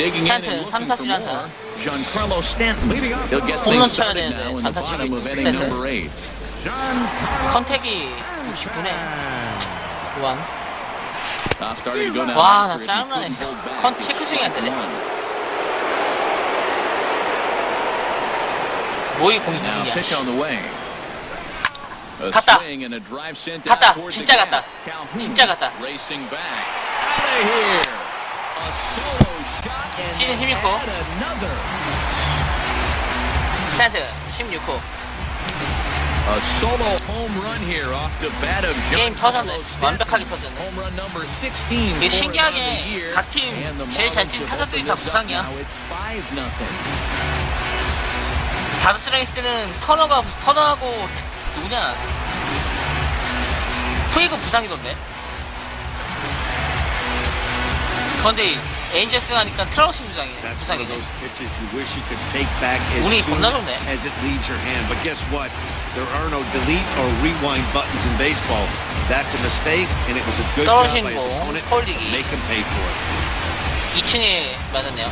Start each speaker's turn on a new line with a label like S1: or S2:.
S1: digging in and
S2: Stanton,
S1: looking for
S2: 삼타수를
S1: more.
S2: 한타.
S1: Giancarlo Stanton. He'll get
S2: 홈런
S1: things
S2: 쳐야
S1: started
S2: 되는데
S1: now in the
S2: 단타 치고
S1: bottom of
S2: 있는
S1: inning
S2: 스탠튼.
S1: number eight.
S2: 컨택이 60분에 교환.
S1: Now starting to go down
S2: 와, 나
S1: after it. He
S2: 짜증나네. 컨 체크 중이 안 되네. 뭐이 공이.
S1: A
S2: 갔다. 갔다. 진짜. 갔다. 진짜 갔다. 시즌
S1: they
S2: 16호.
S1: add another.
S2: 스탠트 16호.
S1: A solo home run here off the bat of
S2: 게임 터졌네. 완벽하게 터졌네.
S1: Home run number 16
S2: 이게 신기하게. 각 팀 제일 잘
S1: Marlins
S2: 치는
S1: have
S2: 타자들이 다 부상이야.
S1: now. It's 5 nothing.
S2: 다드스랑 있을 때는 터너가 터너하고 누구냐 푸이그 부상이던데 그런데 에인저스 하니까 트라우시 부상이
S3: That's one of
S2: 부상이네
S3: those pitches you wish you could take back as
S2: 운이
S3: soon
S2: 겁나 좋네.
S3: as it leaves your hand. But guess what? There are no delete or rewind buttons in baseball. That's a mistake, and it was a good job
S2: 떨어진
S3: by his
S2: 공,
S3: opponent
S2: 홀리기.
S3: to make him pay for it.
S2: 2층에 맞았네요